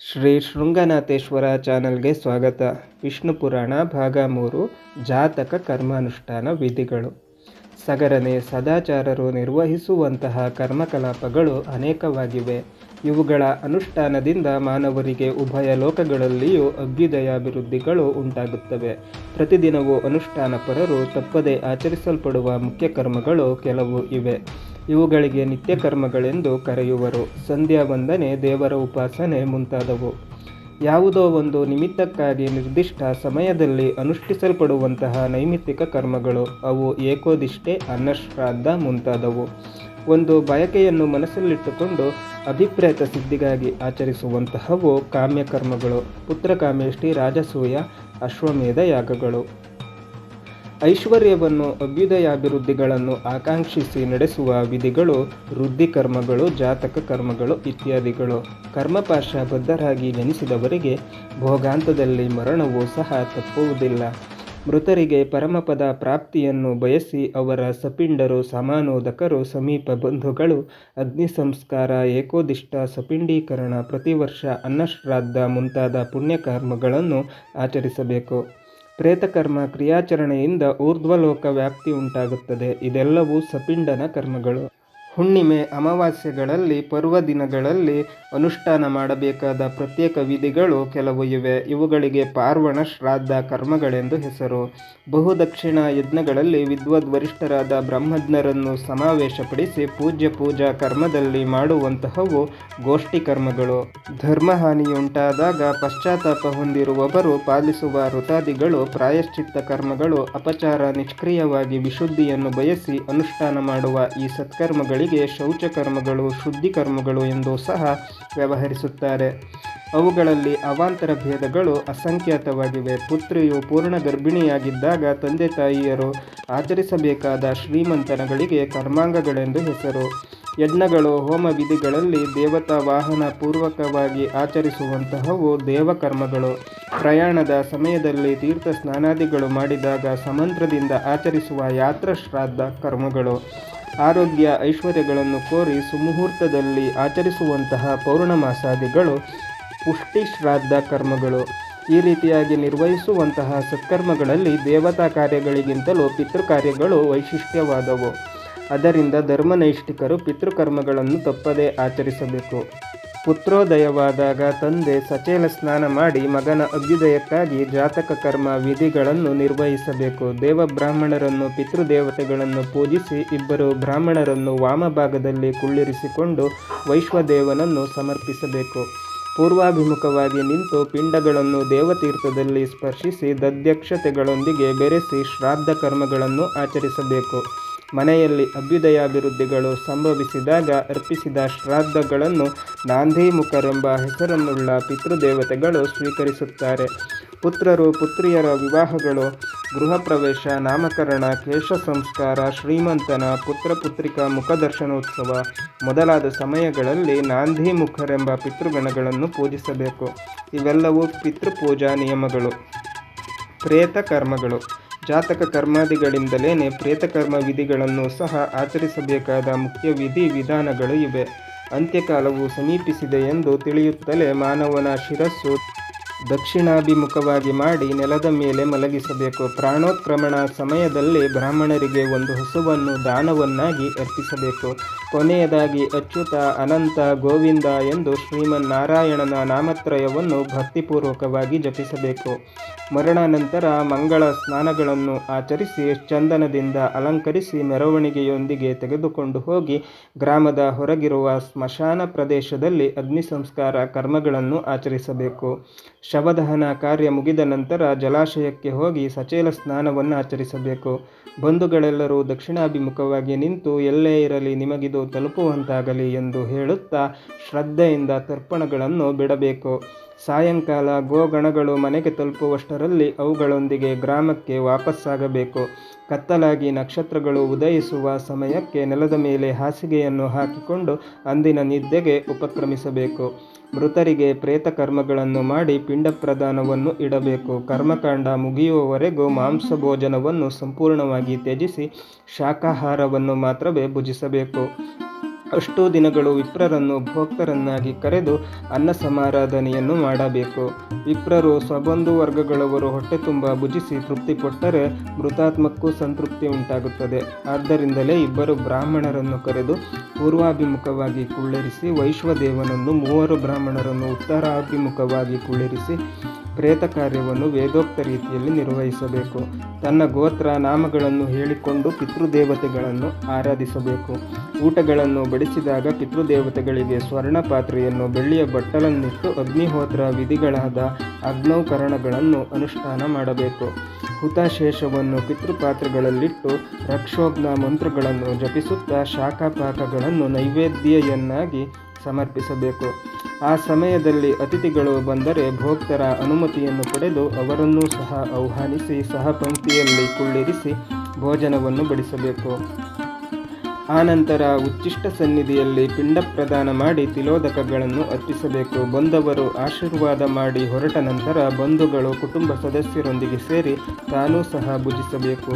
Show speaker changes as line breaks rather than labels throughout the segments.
ಶ್ರೀ ಶೃಂಗನಾಥೇಶ್ವರ ಚಾನಲ್ಗೆ ಸ್ವಾಗತ. ವಿಷ್ಣು ಪುರಾಣ ಭಾಗ ಮೂರು, ಜಾತಕ ಕರ್ಮಾನುಷ್ಠಾನ ವಿಧಿಗಳು. ಸಗರನೆ ಸದಾಚಾರರು ನಿರ್ವಹಿಸುವಂತಹ ಕರ್ಮಕಲಾಪಗಳು ಅನೇಕವಾಗಿವೆ. ಇವುಗಳ ಅನುಷ್ಠಾನದಿಂದ ಮಾನವರಿಗೆ ಉಭಯ ಲೋಕಗಳಲ್ಲಿಯೂ ಅಭ್ಯುದಯಾಭಿವೃದ್ಧಿಗಳು ಉಂಟಾಗುತ್ತವೆ. ಪ್ರತಿದಿನವೂ ಅನುಷ್ಠಾನ ಪರರು ತಪ್ಪದೆ ಆಚರಿಸಲ್ಪಡುವ ಮುಖ್ಯ ಕರ್ಮಗಳು ಕೆಲವು ಇವೆ. ಇವುಗಳಿಗೆ ನಿತ್ಯ ಕರ್ಮಗಳೆಂದು ಕರೆಯುವರು. ಸಂಧ್ಯಾ ವಂದನೆ ದೇವರ ಉಪಾಸನೆ ಮುಂತಾದವು. ಯಾವುದೋ ಒಂದು ನಿಮಿತ್ತಕ್ಕಾಗಿ ನಿರ್ದಿಷ್ಟ ಸಮಯದಲ್ಲಿ ಅನುಷ್ಠಿಸಲ್ಪಡುವಂತಹ ನೈಮಿತ್ತಿಕ ಕರ್ಮಗಳು, ಅವು ಏಕೋದಿಷ್ಟೆ ಅನ್ನಶ್ರಾದ್ದ ಮುಂತಾದವು. ಒಂದು ಬಯಕೆಯನ್ನು ಮನಸ್ಸಲ್ಲಿಟ್ಟುಕೊಂಡು ಅಭಿಪ್ರೇತ ಸಿದ್ಧಿಗಾಗಿ ಆಚರಿಸುವಂತಹವು ಕಾಮ್ಯ ಕರ್ಮಗಳು ಪುತ್ರಕಾಮೇಷ್ಟಿ ರಾಜಸೂಯ, ಅಶ್ವಮೇಧ ಯಾಗಗಳು. ಐಶ್ವರ್ಯವನ್ನು, ಅಭ್ಯುದಯಾಭಿವೃದ್ಧಿಗಳನ್ನು ಆಕಾಂಕ್ಷಿಸಿ ನಡೆಸುವ ವಿಧಿಗಳು ವೃದ್ಧಿ ಕರ್ಮಗಳು ಜಾತಕ ಕರ್ಮಗಳು ಇತ್ಯಾದಿಗಳು. ಕರ್ಮಪಾಶ ಬದ್ಧರಾಗಿ ಜನಿಸಿದವರಿಗೆ ಭೋಗಾಂತದಲ್ಲಿ ಮರಣವೂ ಸಹ ತಪ್ಪುವುದಿಲ್ಲ. ಮೃತರಿಗೆ ಪರಮಪದ ಪ್ರಾಪ್ತಿಯನ್ನು ಬಯಸಿ ಅವರ ಸಪಿಂಡರು, ಸಮಾನೋದಕರು, ಸಮೀಪ ಬಂಧುಗಳು, ಅಗ್ನಿ ಸಂಸ್ಕಾರ, ಏಕೋದಿಷ್ಟ, ಸಪಿಂಡೀಕರಣ ಪ್ರತಿವರ್ಷ ಅನ್ನಶ್ರಾದ್ದ ಮುಂತಾದ ಪುಣ್ಯಕರ್ಮಗಳನ್ನು ಆಚರಿಸಬೇಕು. ಪ್ರೇತಕರ್ಮ ಕ್ರಿಯಾಚರಣೆಯಿಂದ ಊರ್ಧ್ವಲೋಕ ವ್ಯಾಪ್ತಿ ಉಂಟಾಗುತ್ತದೆ. ಇದೆಲ್ಲವೂ ಸಪಿಂಡನ ಕರ್ಮಗಳು. ಹುಣ್ಣಿಮೆ ಅಮಾವಾಸ್ಯೆಗಳಲ್ಲಿ, ಪರ್ವ ದಿನಗಳಲ್ಲಿ ಅನುಷ್ಠಾನ ಮಾಡಬೇಕಾದ ಪ್ರತ್ಯೇಕ ವಿಧಿಗಳು ಕೆಲವು ಇವೆ. ಇವುಗಳಿಗೆ ಪಾರ್ವಣ, ಶ್ರಾದ್ದ, ಕರ್ಮಗಳೆಂದು ಹೆಸರು. ಬಹುದಕ್ಷಿಣ ಯಜ್ಞಗಳಲ್ಲಿ ವಿದ್ವದ್ ವರಿಷ್ಠರಾದ ಬ್ರಹ್ಮಜ್ಞರನ್ನು ಸಮಾವೇಶಪಡಿಸಿ ಪೂಜ್ಯ ಪೂಜಾ ಕರ್ಮದಲ್ಲಿ ಮಾಡುವಂತಹವು ಗೋಷ್ಠಿ ಕರ್ಮಗಳು. ಧರ್ಮಹಾನಿಯುಂಟಾದಾಗ ಪಶ್ಚಾತ್ತಾಪ ಹೊಂದಿರುವವರು ಪಾಲಿಸುವ ಋತಾದಿಗಳು ಪ್ರಾಯಶ್ಚಿತ್ತ ಕರ್ಮಗಳು, ಅಪಚಾರ ನಿಷ್ಕ್ರಿಯವಾಗಿ ವಿಶುದ್ಧಿಯನ್ನು ಬಯಸಿ ಅನುಷ್ಠಾನ ಮಾಡುವ ಈ ಸತ್ಕರ್ಮಗಳಿಗೆ ಶೌಚ ಕರ್ಮಗಳು ಶುದ್ಧಿ ಕರ್ಮಗಳು ಎಂದು ಸಹ ವ್ಯವಹರಿಸುತ್ತಾರೆ. ಅವುಗಳಲ್ಲಿ ಅವಾಂತರ ಭೇದಗಳು ಅಸಂಖ್ಯಾತವಾಗಿವೆ. ಪುತ್ರಿಯು ಪೂರ್ಣ ಗರ್ಭಿಣಿಯಾಗಿದ್ದಾಗ ತಂದೆ ತಾಯಿಯರು ಆಚರಿಸಬೇಕಾದ ಶ್ರೀಮಂತನಗಳಿಗೆ ಕರ್ಮಾಂಗಗಳೆಂದು ಹೆಸರು. ಯಜ್ಞಗಳು ಹೋಮ ವಿಧಿಗಳಲ್ಲಿ ದೇವತಾ ವಾಹನ ಪೂರ್ವಕವಾಗಿ ಆಚರಿಸುವಂತಹವು ದೇವಕರ್ಮಗಳು. ಪ್ರಯಾಣದ ಸಮಯದಲ್ಲಿ ತೀರ್ಥ ಸ್ನಾನಾದಿಗಳು ಮಾಡಿದಾಗ ಸಮಂತ್ರದಿಂದ ಆಚರಿಸುವ ಯಾತ್ರ ಶ್ರಾದ್ದ ಕರ್ಮಗಳು. ಆರೋಗ್ಯ ಐಶ್ವರ್ಯಗಳನ್ನು ಕೋರಿ ಸುಮುಹೂರ್ತದಲ್ಲಿ ಆಚರಿಸುವಂತಹ ಪೌರ್ಣಮಾಸಾದಿಗಳು ಪುಷ್ಟಿ ಶ್ರಾದ್ದ ಕರ್ಮಗಳು. ಈ ರೀತಿಯಾಗಿ ನಿರ್ವಹಿಸುವಂತಹ ಸತ್ಕರ್ಮಗಳಲ್ಲಿ ದೇವತಾ ಕಾರ್ಯಗಳಿಗಿಂತಲೂ ಪಿತೃಕಾರ್ಯಗಳು ವೈಶಿಷ್ಟ್ಯವಾದವು. ಅದರಿಂದ ಧರ್ಮನೈಷ್ಠಿಕರು ಪಿತೃಕರ್ಮಗಳನ್ನು ತಪ್ಪದೇ ಆಚರಿಸಬೇಕು. ಪುತ್ರೋದಯವಾದಾಗ ತಂದೆ ಸಚೇಲ ಸ್ನಾನ ಮಾಡಿ ಮಗನ ಅಭ್ಯುದಯಕ್ಕಾಗಿ ಜಾತಕ ಕರ್ಮ ವಿಧಿಗಳನ್ನು ನಿರ್ವಹಿಸಬೇಕು. ದೇವಬ್ರಾಹ್ಮಣರನ್ನು ಪಿತೃದೇವತೆಗಳನ್ನು ಪೂಜಿಸಿ ಇಬ್ಬರು ಬ್ರಾಹ್ಮಣರನ್ನು ವಾಮಭಾಗದಲ್ಲಿ ಕುಳ್ಳಿರಿಸಿಕೊಂಡು ವೈಶ್ವದೇವನನ್ನು ಸಮರ್ಪಿಸಬೇಕು. ಪೂರ್ವಾಭಿಮುಖವಾಗಿ ನಿಂತು ಪಿಂಡಗಳನ್ನು ದೇವತೀರ್ಥದಲ್ಲಿ ಸ್ಪರ್ಶಿಸಿ ದಧ್ಯಕ್ಷತೆಗಳೊಂದಿಗೆ ಬೆರೆಸಿ ಶ್ರಾದ್ದ ಕರ್ಮಗಳನ್ನು ಆಚರಿಸಬೇಕು. ಮನೆಯಲ್ಲಿ ಅಭ್ಯುದಯಾಭಿವೃದ್ಧಿಗಳು ಸಂಭವಿಸಿದಾಗ ಅರ್ಪಿಸಿದ ಶ್ರಾದ್ದಗಳನ್ನು ನಾಂದಿಮುಖರೆಂಬ ಹೆಸರನ್ನುಳ್ಳ ಪಿತೃದೇವತೆಗಳು ಸ್ವೀಕರಿಸುತ್ತಾರೆ. ಪುತ್ರರು ಪುತ್ರಿಯರ ವಿವಾಹಗಳು ಗೃಹ ಪ್ರವೇಶ ನಾಮಕರಣ, ಕೇಶ ಸಂಸ್ಕಾರ, ಶ್ರೀಮಂತನ ಪುತ್ರ ಪುತ್ರಿಕಾ ಮುಖದರ್ಶನೋತ್ಸವ ಮೊದಲಾದ ಸಮಯಗಳಲ್ಲಿ ನಾಂದಿಮುಖರೆಂಬ ಪಿತೃಗಣಗಳನ್ನು ಪೂಜಿಸಬೇಕು. ಇವೆಲ್ಲವೂ ಪಿತೃಪೂಜಾ ನಿಯಮಗಳು, ಪ್ರೇತ ಕರ್ಮಗಳು. ಜಾತಕ ಕರ್ಮಾದಿಗಳಿಂದಲೇ ಪ್ರೇತಕರ್ಮ ವಿಧಿಗಳನ್ನು ಸಹ ಆಚರಿಸಬೇಕಾದ ಮುಖ್ಯ ವಿಧಿ ವಿಧಾನಗಳು ಇವೆ. ಅಂತ್ಯಕಾಲವು ಸಮೀಪಿಸಿದೆ ಎಂದು ತಿಳಿಯುತ್ತಲೇ ಮಾನವನ ಶಿರಸ್ಸು ದಕ್ಷಿಣಾಭಿಮುಖವಾಗಿ ಮಾಡಿ ನೆಲದ ಮೇಲೆ ಮಲಗಿಸಬೇಕು. ಪ್ರಾಣೋತ್ಕ್ರಮಣ ಸಮಯದಲ್ಲಿ ಬ್ರಾಹ್ಮಣರಿಗೆ ಒಂದು ಹಸುವನ್ನು ದಾನವನ್ನಾಗಿ ಅರ್ಪಿಸಬೇಕು. ಕೊನೆಯದಾಗಿ ಅಚ್ಯುತ ಅನಂತ ಗೋವಿಂದ ಎಂದು ಶ್ರೀಮನ್ನಾರಾಯಣನ ನಾಮತ್ರಯವನ್ನು ಭಕ್ತಿಪೂರ್ವಕವಾಗಿ ಜಪಿಸಬೇಕು. ಮರಣಾನಂತರ ಮಂಗಳ ಸ್ನಾನಗಳನ್ನು ಆಚರಿಸಿ ಚಂದನದಿಂದ ಅಲಂಕರಿಸಿ ಮೆರವಣಿಗೆಯೊಂದಿಗೆ ತೆಗೆದುಕೊಂಡು ಹೋಗಿ ಗ್ರಾಮದ ಹೊರಗಿರುವ ಸ್ಮಶಾನ ಪ್ರದೇಶದಲ್ಲಿ ಅಗ್ನಿ ಸಂಸ್ಕಾರ ಕರ್ಮಗಳನ್ನು ಆಚರಿಸಬೇಕು. ಶವದಹನ ಕಾರ್ಯ ಮುಗಿದ ನಂತರ ಜಲಾಶಯಕ್ಕೆ ಹೋಗಿ ಸಚೇಲ ಸ್ನಾನವನ್ನು ಆಚರಿಸಬೇಕು. ಬಂಧುಗಳೆಲ್ಲರೂ ದಕ್ಷಿಣಾಭಿಮುಖವಾಗಿ ನಿಂತು ಎಲ್ಲೇ ಇರಲಿ ನಿಮಗಿದು ತಲುಪುವಂತಾಗಲಿ ಎಂದು ಹೇಳುತ್ತಾ ಶ್ರದ್ಧೆಯಿಂದ ತರ್ಪಣಗಳನ್ನು ಬಿಡಬೇಕು. ಸಾಯಂಕಾಲ ಗೋಗಣಗಳು ಮನೆಗೆ ತಲುಪುವಷ್ಟರಲ್ಲಿ ಅವುಗಳೊಂದಿಗೆ ಗ್ರಾಮಕ್ಕೆ ವಾಪಸ್ಸಾಗಬೇಕು. ಕತ್ತಲಾಗಿ ನಕ್ಷತ್ರಗಳು ಉದಯಿಸುವ ಸಮಯಕ್ಕೆ ನೆಲದ ಮೇಲೆ ಹಾಸಿಗೆಯನ್ನು ಹಾಕಿಕೊಂಡು ಅಂದಿನ ನಿದ್ದೆಗೆ ಉಪಕ್ರಮಿಸಬೇಕು. ಮೃತರಿಗೆ ಪ್ರೇತ ಕರ್ಮಗಳನ್ನು ಮಾಡಿ ಪಿಂಡ ಪ್ರದಾನವನ್ನು ಇಡಬೇಕು. ಕರ್ಮಕಾಂಡ ಮುಗಿಯುವವರೆಗೂ ಮಾಂಸ ಭೋಜನವನ್ನು ಸಂಪೂರ್ಣವಾಗಿ ತ್ಯಜಿಸಿ ಶಾಖಾಹಾರವನ್ನು ಮಾತ್ರವೇ ಭುಜಿಸಬೇಕು. ಅಷ್ಟೂ ದಿನಗಳು ವಿಪ್ರರನ್ನು ಭೋಕ್ತರನ್ನಾಗಿ ಕರೆದು ಅನ್ನ ಸಮಾರಾಧನೆಯನ್ನು ಮಾಡಬೇಕು. ವಿಪ್ರರು ಸ್ವಬಂಧು ವರ್ಗಗಳವರು ಹೊಟ್ಟೆ ತುಂಬ ಭುಜಿಸಿ ತೃಪ್ತಿ ಕೊಟ್ಟರೆ ಮೃತಾತ್ಮಕ್ಕೂ ಸಂತೃಪ್ತಿ ಉಂಟಾಗುತ್ತದೆ. ಆದ್ದರಿಂದಲೇ ಇಬ್ಬರು ಬ್ರಾಹ್ಮಣರನ್ನು ಕರೆದು ಪೂರ್ವಾಭಿಮುಖವಾಗಿ ಕುಳ್ಳಿರಿಸಿ ವೈಶ್ವದೇವನನ್ನು ಮೂವರು ಬ್ರಾಹ್ಮಣರನ್ನು ಉತ್ತರಾಭಿಮುಖವಾಗಿ ಕುಳ್ಳಿರಿಸಿ ಪ್ರೇತ ಕಾರ್ಯವನ್ನು ವೇದೋಕ್ತ ರೀತಿಯಲ್ಲಿ ನಿರ್ವಹಿಸಬೇಕು. ತನ್ನ ಗೋತ್ರ ನಾಮಗಳನ್ನು ಹೇಳಿಕೊಂಡು ಪಿತೃದೇವತೆಗಳನ್ನು ಆರಾಧಿಸಬೇಕು. ಊಟಗಳನ್ನು ಬಡಿಸಿದಾಗ ಪಿತೃದೇವತೆಗಳಿಗೆ ಸ್ವರ್ಣ ಪಾತ್ರೆಯನ್ನು ಬೆಳ್ಳಿಯ ಬಟ್ಟಲನ್ನಿಟ್ಟು ಅಗ್ನಿಹೋತ್ರ ವಿಧಿಗಳಾದ ಅಗ್ನೌಕರಣಗಳನ್ನು ಅನುಷ್ಠಾನ ಮಾಡಬೇಕು. ಹುತಾಶೇಷವನ್ನು ಪಿತೃಪಾತ್ರೆಗಳಲ್ಲಿಟ್ಟು ರಕ್ಷೋಗ್ನ ಮಂತ್ರಗಳನ್ನು ಜಪಿಸುತ್ತಾ ಶಾಖಾಪಾಕಗಳನ್ನು ನೈವೇದ್ಯೆಯನ್ನಾಗಿ ಸಮರ್ಪಿಸಬೇಕು. ಆ ಸಮಯದಲ್ಲಿ ಅತಿಥಿಗಳು ಬಂದರೆ ಭೋಕ್ತರ ಅನುಮತಿಯನ್ನು ಪಡೆದು ಅವರನ್ನೂ ಸಹ ಆಹ್ವಾನಿಸಿ ಸಹ ಪಂಕ್ತಿಯಲ್ಲಿ ಕುಳ್ಳಿರಿಸಿ ಭೋಜನವನ್ನು ಬಡಿಸಬೇಕು. ಆನಂತರ ಉಚ್ಚಿಷ್ಟ ಸನ್ನಿಧಿಯಲ್ಲಿ ಪಿಂಡ ಪ್ರದಾನ ಮಾಡಿ ತಿಲೋದಕಗಳನ್ನು ಅರ್ಪಿಸಬೇಕು. ಬಂದವರು ಆಶೀರ್ವಾದ ಮಾಡಿ ಹೊರಟ ನಂತರ ಬಂಧುಗಳು ಕುಟುಂಬ ಸದಸ್ಯರೊಂದಿಗೆ ಸೇರಿ ತಾನೂ ಸಹ ಭುಜಿಸಬೇಕು.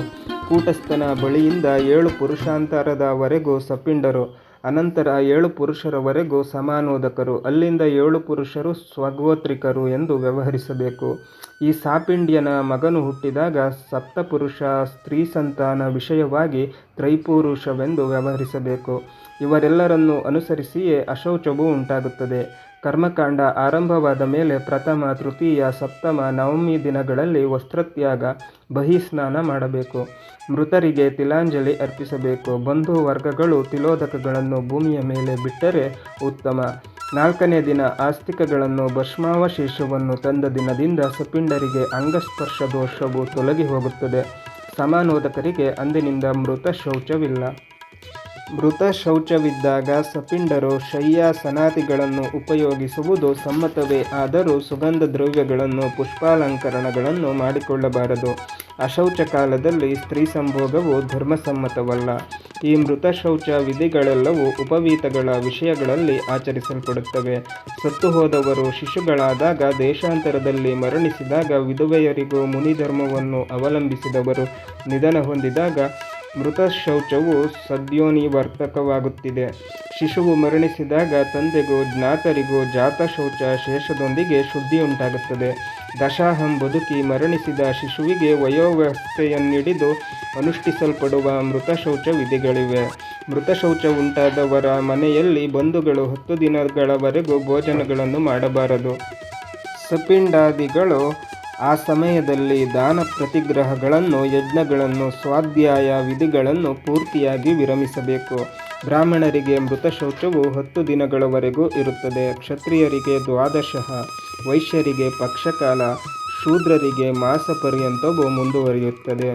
ಕೂಟಸ್ಥನ ಬಳಿಯಿಂದ ಏಳು ಪುರುಷಾಂತರದವರೆಗೂ ಸಪಿಂಡರು. ಅನಂತರ ಏಳು ಪುರುಷರವರೆಗೂ ಸಮಾನೋದಕರು. ಅಲ್ಲಿಂದ ಏಳು ಪುರುಷರು ಸ್ವಗೋತ್ರಿಕರು ಎಂದು ವ್ಯವಹರಿಸಬೇಕು. ಈ ಸಾಪಿಂಡ್ಯನ ಮಗನು ಹುಟ್ಟಿದಾಗ ಸಪ್ತಪುರುಷ ಸ್ತ್ರೀ ಸಂತಾನ ವಿಷಯವಾಗಿ ತ್ರೈಪುರುಷವೆಂದು ವ್ಯವಹರಿಸಬೇಕು. ಇವರೆಲ್ಲರನ್ನು ಅನುಸರಿಸಿಯೇ ಅಶೌಚವು ಉಂಟಾಗುತ್ತದೆ. ಕರ್ಮಕಾಂಡ ಆರಂಭವಾದ ಮೇಲೆ ಪ್ರಥಮ, ತೃತೀಯ, ಸಪ್ತಮ, ನವಮಿ ದಿನಗಳಲ್ಲಿ ವಸ್ತ್ರತ್ಯಾಗ, ಬಹಿಸ್ನಾನ ಮಾಡಬೇಕು. ಮೃತರಿಗೆ ತಿಲಾಂಜಲಿ ಅರ್ಪಿಸಬೇಕು. ಬಂಧು ವರ್ಗಗಳು ತಿಲೋದಕಗಳನ್ನು ಭೂಮಿಯ ಮೇಲೆ ಬಿಟ್ಟರೆ ಉತ್ತಮ. ನಾಲ್ಕನೇ ದಿನ ಆಸ್ತಿಕಗಳನ್ನು ಭಸ್ಮಾವಶೇಷವನ್ನು ತಂದ ದಿನದಿಂದ ಸುಪಿಂಡರಿಗೆ ಅಂಗಸ್ಪರ್ಶ ದೋಷವು ತೊಲಗಿ ಹೋಗುತ್ತದೆ. ಸಮಾನೋದಕರಿಗೆ ಅಂದಿನಿಂದ ಮೃತ ಶೌಚವಿಲ್ಲ. ಮೃತ ಶೌಚವಿದ್ದಾಗ ಸಪಿಂಡರು, ಶಯ್ಯ ಸನಾತಿಗಳನ್ನು ಉಪಯೋಗಿಸುವುದು ಸಮ್ಮತವೇ ಆದರೂ ಸುಗಂಧ ದ್ರವ್ಯಗಳನ್ನು, ಪುಷ್ಪಾಲಂಕರಣಗಳನ್ನು ಮಾಡಿಕೊಳ್ಳಬಾರದು. ಅಶೌಚ ಕಾಲದಲ್ಲಿ ಸ್ತ್ರೀ ಸಂಭೋಗವು ಧರ್ಮಸಮ್ಮತವಲ್ಲ. ಈ ಮೃತ ಶೌಚ ವಿಧಿಗಳೆಲ್ಲವೂ ಉಪವೀತಗಳ ವಿಷಯಗಳಲ್ಲಿ ಆಚರಿಸಲ್ಪಡುತ್ತವೆ. ಸತ್ತು ಹೋದವರು ಶಿಶುಗಳಾದಾಗ ದೇಶಾಂತರದಲ್ಲಿ ಮರಣಿಸಿದಾಗ ವಿಧವೆಯರಿಗೂ ಮುನಿಧರ್ಮವನ್ನು ಅವಲಂಬಿಸಿದವರು. ನಿಧನ ಹೊಂದಿದಾಗ ಮೃತ ಶೌಚವು ಸದ್ಯೋನಿವರ್ತಕವಾಗುತ್ತಿದೆ ಶಿಶುವು ಮರಣಿಸಿದಾಗ ತಂದೆಗೂ ಜ್ಞಾತರಿಗೂ ಜಾತ ಶೌಚ ಶೇಷದೊಂದಿಗೆ ಶುದ್ಧಿಯುಂಟಾಗುತ್ತದೆ. ದಶಾಹಂ ಬದುಕಿ ಮರಣಿಸಿದ ಶಿಶುವಿಗೆ ವಯೋವ್ಯವಸ್ಥೆಯನ್ನಿಡಿದು ಅನುಷ್ಠಿಸಲ್ಪಡುವ ಮೃತ ಶೌಚ ವಿಧಿಗಳಿವೆ. ಮೃತ ಶೌಚ ಉಂಟಾದವರ ಮನೆಯಲ್ಲಿ ಬಂಧುಗಳು ಹತ್ತು ದಿನಗಳವರೆಗೂ ಭೋಜನಗಳನ್ನು ಮಾಡಬಾರದು. ಸಪಿಂಡಾದಿಗಳು ಆ ಸಮಯದಲ್ಲಿ ದಾನ ಪ್ರತಿಗ್ರಹಗಳನ್ನು ಯಜ್ಞಗಳನ್ನು, ಸ್ವಾಧ್ಯಾಯ ವಿಧಿಗಳನ್ನು ಪೂರ್ತಿಯಾಗಿ ವಿರಮಿಸಬೇಕು. ಬ್ರಾಹ್ಮಣರಿಗೆ ಮೃತ ಶೌಚವು ಹತ್ತು ದಿನಗಳವರೆಗೂ ಇರುತ್ತದೆ. ಕ್ಷತ್ರಿಯರಿಗೆ ದ್ವಾದಶಃ, ವೈಶ್ಯರಿಗೆ ಪಕ್ಷಕಾಲ, ಶೂದ್ರರಿಗೆ ಮಾಸ ಪರ್ಯಂತವೂ ಮುಂದುವರಿಯುತ್ತದೆ.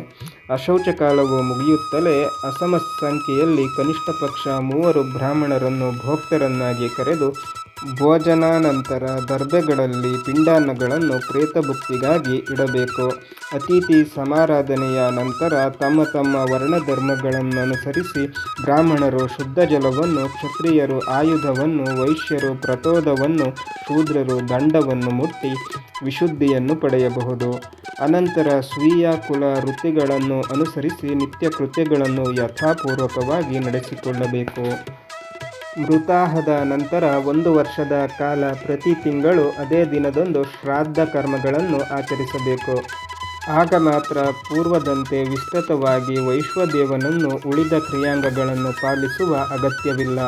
ಅಶೌಚ ಕಾಲವು ಮುಗಿಯುತ್ತಲೇ ಅಸಮ ಸಂಖ್ಯೆಯಲ್ಲಿ ಕನಿಷ್ಠ ಪಕ್ಷ ಮೂವರು ಬ್ರಾಹ್ಮಣರನ್ನು ಭೋಕ್ತರನ್ನಾಗಿ ಕರೆದು ಭೋಜನಾನಂತರ ದರ್ಬೆಗಳಲ್ಲಿ ಪಿಂಡಾನ್ನಗಳನ್ನು ಪ್ರೇತಭುಕ್ತಿಗಾಗಿ ಇಡಬೇಕು. ಅತಿಥಿ ಸಮಾರಾಧನೆಯ ನಂತರ ತಮ್ಮ ತಮ್ಮ ವರ್ಣಧರ್ಮಗಳನ್ನನುಸರಿಸಿ ಬ್ರಾಹ್ಮಣರು ಶುದ್ಧ ಜಲವನ್ನು, ಕ್ಷತ್ರಿಯರು ಆಯುಧವನ್ನು, ವೈಶ್ಯರು ಪ್ರತೋದವನ್ನು ಶೂದ್ರರು ದಂಡವನ್ನು ಮುಟ್ಟಿ ವಿಶುದ್ಧಿಯನ್ನು ಪಡೆಯಬಹುದು. ಅನಂತರ ಸ್ವೀಯ ಕುಲ ವೃತ್ತಿಗಳನ್ನು ಅನುಸರಿಸಿ ನಿತ್ಯ ಕೃತ್ಯಗಳನ್ನು ಯಥಾಪೂರ್ವಕವಾಗಿ ನಡೆಸಿಕೊಳ್ಳಬೇಕು. ಮೃತಾಹದ ನಂತರ ಒಂದು ವರ್ಷದ ಕಾಲ ಪ್ರತಿ ತಿಂಗಳು ಅದೇ ದಿನದಂದು ಶ್ರಾದ್ದ ಕರ್ಮಗಳನ್ನು ಆಚರಿಸಬೇಕು. ಆಗ ಮಾತ್ರ ಪೂರ್ವದಂತೆ ವಿಸ್ತೃತವಾಗಿ ವೈಶ್ವದೇವನನ್ನು ಉಳಿದ ಕ್ರಿಯಾಂಗಗಳನ್ನು ಪಾಲಿಸುವ ಅಗತ್ಯವಿಲ್ಲ.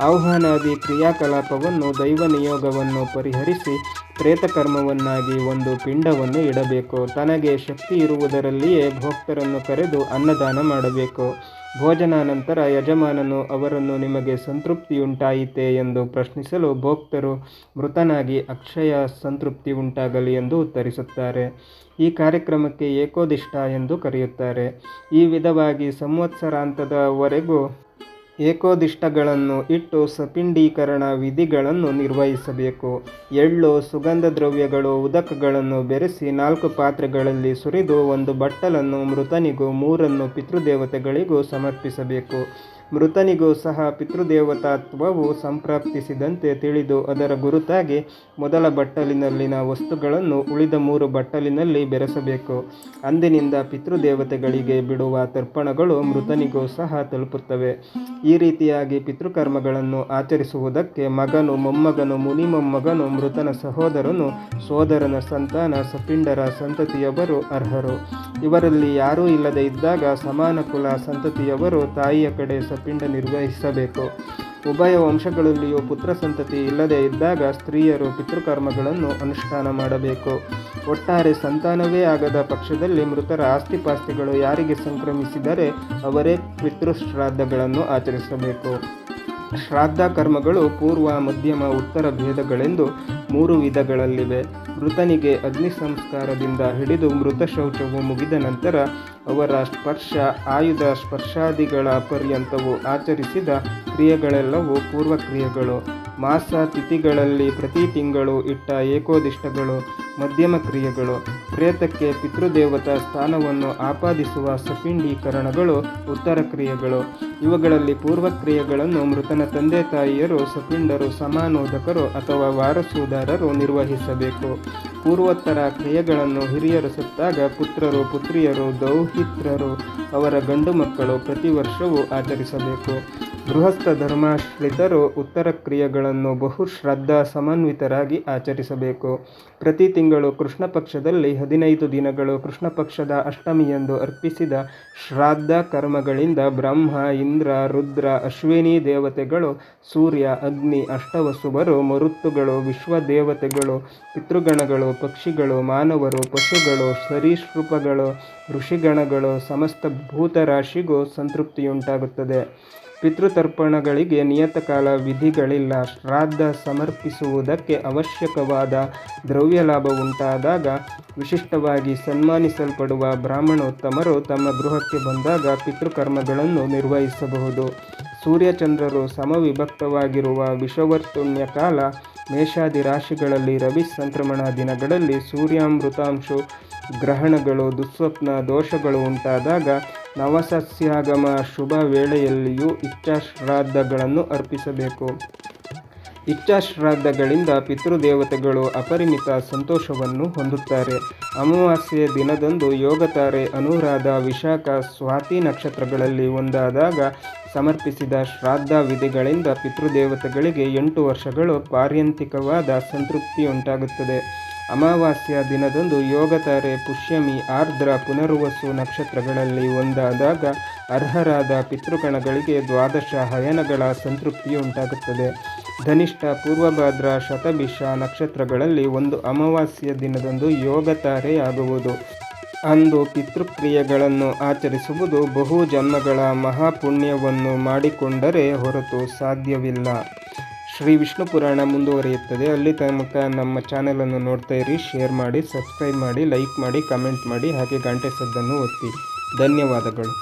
ಆಹ್ವಾನಾದಿ ಕ್ರಿಯಾಕಲಾಪವನ್ನು ದೈವ ನಿಯೋಗವನ್ನು ಪರಿಹರಿಸಿ ಪ್ರೇತಕರ್ಮವನ್ನಾಗಿ ಒಂದು ಪಿಂಡವನ್ನು ಇಡಬೇಕು. ತನಗೆ ಶಕ್ತಿ ಇರುವುದರಲ್ಲಿಯೇ ಭೋಕ್ತರನ್ನು ಕರೆದು ಅನ್ನದಾನ ಮಾಡಬೇಕು. ಭೋಜನಾನಂತರ ಯಜಮಾನನು ಅವರನ್ನು ನಿಮಗೆ ಸಂತೃಪ್ತಿಯುಂಟಾಯಿತೆ ಎಂದು ಪ್ರಶ್ನಿಸಲು ಭೋಕ್ತರು ಮೃತನಾಗಿ ಅಕ್ಷಯ ಸಂತೃಪ್ತಿ ಉಂಟಾಗಲಿ ಎಂದು ಉತ್ತರಿಸುತ್ತಾರೆ. ಈ ಕಾರ್ಯಕ್ರಮಕ್ಕೆ ಏಕೋದಿಷ್ಟ ಎಂದು ಕರೆಯುತ್ತಾರೆ. ಈ ವಿಧವಾಗಿ ಸಂವತ್ಸರಾಂತದವರೆಗೂ ಏಕೋದಿಷ್ಟಗಳನ್ನು ಇಟ್ಟು ಸಪಿಂಡೀಕರಣ ವಿಧಿಗಳನ್ನು ನಿರ್ವಹಿಸಬೇಕು. ಎಳ್ಳು, ಸುಗಂಧ ದ್ರವ್ಯಗಳು, ಉದಕಗಳನ್ನು ಬೆರೆಸಿ ನಾಲ್ಕು ಪಾತ್ರೆಗಳಲ್ಲಿ ಸುರಿದು ಒಂದು ಬಟ್ಟಲನ್ನು ಮೃತನಿಗೂ ಮೂರನ್ನು ಪಿತೃದೇವತೆಗಳಿಗೂ ಸಮರ್ಪಿಸಬೇಕು. ಮೃತನಿಗೂ ಸಹ ಪಿತೃದೇವತಾತ್ವವು ಸಂಪ್ರಾಪ್ತಿಸಿದಂತೆ ತಿಳಿದು ಅದರ ಗುರುತಾಗಿ ಮೊದಲ ಬಟ್ಟಲಿನಲ್ಲಿನ ವಸ್ತುಗಳನ್ನು ಉಳಿದ ಮೂರು ಬಟ್ಟಲಿನಲ್ಲಿ ಬೆರೆಸಬೇಕು. ಅಂದಿನಿಂದ ಪಿತೃದೇವತೆಗಳಿಗೆ ಬಿಡುವ ತರ್ಪಣಗಳು ಮೃತನಿಗೂ ಸಹ ತಲುಪುತ್ತವೆ. ಈ ರೀತಿಯಾಗಿ ಪಿತೃಕರ್ಮಗಳನ್ನು ಆಚರಿಸುವುದಕ್ಕೆ ಮಗನು, ಮೊಮ್ಮಗನು, ಮುನಿ ಮೊಮ್ಮಗನು, ಮೃತನ ಸಹೋದರನು, ಸೋದರನ ಸಂತಾನ, ಸಪಿಂಡರ ಸಂತತಿಯವರು ಅರ್ಹರು. ಇವರಲ್ಲಿ ಯಾರೂ ಇಲ್ಲದೆ ಇದ್ದಾಗ ಸಮಾನ ಕುಲ ಸಂತತಿಯವರು ತಾಯಿಯ ಕಡೆ ಸಪಿಂಡ ನಿರ್ವಹಿಸಬೇಕು. ಉಭಯ ವಂಶಗಳಲ್ಲಿಯೂ ಪುತ್ರ ಸಂತತಿ ಇಲ್ಲದೆ ಇದ್ದಾಗ ಸ್ತ್ರೀಯರು ಪಿತೃಕರ್ಮಗಳನ್ನು ಅನುಷ್ಠಾನ ಮಾಡಬೇಕು. ಒಟ್ಟಾರೆ ಸಂತಾನವೇ ಆಗದ ಪಕ್ಷದಲ್ಲಿ ಮೃತರ ಆಸ್ತಿಪಾಸ್ತಿಗಳು ಯಾರಿಗೆ ಸಂಕ್ರಮಿಸಿದರೆ ಅವರೇ ಪಿತೃಶ್ರಾದ್ದಗಳನ್ನು ಆಚರಿಸಬೇಕು. ಶ್ರಾದ್ದ ಕರ್ಮಗಳು ಪೂರ್ವ, ಮಧ್ಯಮ, ಉತ್ತರ ಭೇದಗಳೆಂದು ಮೂರು ವಿಧಗಳಲ್ಲಿವೆ. ಮೃತನಿಗೆ ಅಗ್ನಿ ಸಂಸ್ಕಾರದಿಂದ ಹಿಡಿದು ಮೃತ ಶೌಚವು ಮುಗಿದ ನಂತರ ಅವರ ಸ್ಪರ್ಶ, ಆಯುಧ ಸ್ಪರ್ಶಾದಿಗಳ ಪರ್ಯಂತವು ಆಚರಿಸಿದ ಕ್ರಿಯೆಗಳೆಲ್ಲವೂ ಪೂರ್ವಕ್ರಿಯೆಗಳು. ಮಾಸ ತಿಥಿಗಳಲ್ಲಿ ಪ್ರತಿ ತಿಂಗಳು ಇಟ್ಟ ಏಕೋದಿಷ್ಟಗಳು ಮಧ್ಯಮ ಕ್ರಿಯೆಗಳು. ಪ್ರೇತಕ್ಕೆ ಪಿತೃದೇವತಾ ಸ್ಥಾನವನ್ನು ಆಪಾದಿಸುವ ಸಪಿಂಡೀಕರಣಗಳು ಉತ್ತರ ಕ್ರಿಯೆಗಳು. ಇವುಗಳಲ್ಲಿ ಪೂರ್ವಕ್ರಿಯೆಗಳನ್ನು ಮೃತನ ತಂದೆ ತಾಯಿಯರು, ಸಪಿಂಡರು, ಸಮಾನೋದಕರು ಅಥವಾ ವಾರಸುದಾರರು ನಿರ್ವಹಿಸಬೇಕು. ಪೂರ್ವೋತ್ತರ ಕ್ರಿಯೆಗಳನ್ನು ಹಿರಿಯರು ಸುತ್ತಾಗ ಪುತ್ರರು ಪುತ್ರಿಯರು ದೌಹಿತ್ರರು ಅವರ ಗಂಡು ಮಕ್ಕಳು ಪ್ರತಿ ವರ್ಷವೂ ಆಚರಿಸಬೇಕು. ಗೃಹಸ್ಥ ಧರ್ಮಾಶ್ರಿತರು ಉತ್ತರ ಕ್ರಿಯೆಗಳನ್ನು ಬಹು ಶ್ರದ್ಧಾ ಸಮನ್ವಿತರಾಗಿ ಆಚರಿಸಬೇಕು. ಪ್ರತಿ ತಿಂಗಳು ಕೃಷ್ಣ ಪಕ್ಷದಲ್ಲಿ ಹದಿನೈದು ದಿನಗಳು ಕೃಷ್ಣ ಪಕ್ಷದ ಅಷ್ಟಮಿಯಂದು ಅರ್ಪಿಸಿದ ಶ್ರಾದ್ದ ಕರ್ಮಗಳಿಂದ ಬ್ರಹ್ಮ, ಇಂದ್ರ, ರುದ್ರ, ಅಶ್ವಿನಿ ದೇವತೆಗಳು, ಸೂರ್ಯ, ಅಗ್ನಿ, ಅಷ್ಟವಸುವರು, ಮರುತ್ತುಗಳು, ವಿಶ್ವದೇವತೆಗಳು, ಪಿತೃಗಣಗಳು, ಪಕ್ಷಿಗಳು, ಮಾನವರು, ಪಶುಗಳು, ಸರೀಸೃಪಗಳು, ಋಷಿಗಣಗಳು, ಸಮಸ್ತ ಭೂತರಾಶಿಗೂ ಸಂತೃಪ್ತಿಯುಂಟಾಗುತ್ತದೆ. ಪಿತೃತರ್ಪಣಗಳಿಗೆ ನಿಯತಕಾಲ ವಿಧಿಗಳಿಲ್ಲ. ಶ್ರಾದ್ದ ಸಮರ್ಪಿಸುವುದಕ್ಕೆ ಅವಶ್ಯಕವಾದ ದ್ರವ್ಯ ಲಾಭ ಉಂಟಾದಾಗ, ವಿಶಿಷ್ಟವಾಗಿ ಸನ್ಮಾನಿಸಲ್ಪಡುವ ಬ್ರಾಹ್ಮಣೋತ್ತಮರು ತಮ್ಮ ಗೃಹಕ್ಕೆ ಬಂದಾಗ ಪಿತೃಕರ್ಮಗಳನ್ನು ನಿರ್ವಹಿಸಬಹುದು. ಸೂರ್ಯಚಂದ್ರರು ಸಮವಿಭಕ್ತವಾಗಿರುವ ವಿಷವರ್ತುಣ್ಯ ಕಾಲ ಮೇಷಾದಿ ರಾಶಿಗಳಲ್ಲಿ ರವಿ ಸಂಕ್ರಮಣ ದಿನಗಳಲ್ಲಿ ಸೂರ್ಯಾಮೃತಾಂಶು ಗ್ರಹಣಗಳು, ದುಸ್ವಪ್ನ ದೋಷಗಳು ಉಂಟಾದಾಗ ನವಸಸ್ಯಾಗಮ ಶುಭ ವೇಳೆಯಲ್ಲಿಯೂ ಇಚ್ಛಾಶ್ರಾದ್ದಗಳನ್ನು ಅರ್ಪಿಸಬೇಕು. ಇಚ್ಛಾಶ್ರಾದ್ದಗಳಿಂದ ಪಿತೃದೇವತೆಗಳು ಅಪರಿಮಿತ ಸಂತೋಷವನ್ನು ಹೊಂದುತ್ತಾರೆ. ಅಮಾವಾಸ್ಯೆ ದಿನದಂದು ಯೋಗತಾರೆ ಅನುರಾಧ ವಿಶಾಖ ಸ್ವಾತಿ ನಕ್ಷತ್ರಗಳಲ್ಲಿ ಒಂದಾದಾಗ ಸಮರ್ಪಿಸಿದ ಶ್ರಾದ್ದ ವಿಧಿಗಳಿಂದ ಪಿತೃದೇವತೆಗಳಿಗೆ ಎಂಟು ವರ್ಷಗಳು ಪಾರ್ಯಂತಿಕವಾದ ಸಂತೃಪ್ತಿಯುಂಟಾಗುತ್ತದೆ. ಅಮಾವಾಸ್ಯ ದಿನದಂದು ಯೋಗತಾರೆ ಪುಷ್ಯಮಿ ಆರ್ದ್ರ ಪುನರ್ವಸು ನಕ್ಷತ್ರಗಳಲ್ಲಿ ಒಂದಾದಾಗ ಅರ್ಹರಾದ ಪಿತೃಗಣಗಳಿಗೆ ದ್ವಾದಶ ಹಯನಗಳ ಸಂತೃಪ್ತಿಯುಂಟಾಗುತ್ತದೆ. ಧನಿಷ್ಠ ಪೂರ್ವಭಾದ್ರ ಶತಭಿಷ ನಕ್ಷತ್ರಗಳಲ್ಲಿ ಒಂದು ಅಮಾವಾಸ್ಯ ದಿನದಂದು ಯೋಗತಾರೆಯಾಗುವುದು. ಅಂದು ಪಿತೃಕ್ರಿಯೆಗಳನ್ನು ಆಚರಿಸುವುದು ಬಹು ಜನ್ಮಗಳ ಮಹಾಪುಣ್ಯವನ್ನು ಮಾಡಿಕೊಂಡರೆ ಹೊರತು ಸಾಧ್ಯವಿಲ್ಲ. ಶ್ರೀ ವಿಷ್ಣು ಪುರಾಣ ಮುಂದುವರಿಯುತ್ತದೆ. ಅಲ್ಲಿ ತನಕ ನಮ್ಮ ಚಾನೆಲನ್ನು ನೋಡ್ತಾ ಇರಿ ಶೇರ್ ಮಾಡಿ ಸಬ್ಸ್ಕ್ರೈಬ್ ಮಾಡಿ ಲೈಕ್ ಮಾಡಿ ಕಮೆಂಟ್ ಮಾಡಿ, ಹಾಗೆ ಗಂಟೆ ಸದ್ದನ್ನು ಒತ್ತಿ. ಧನ್ಯವಾದಗಳು.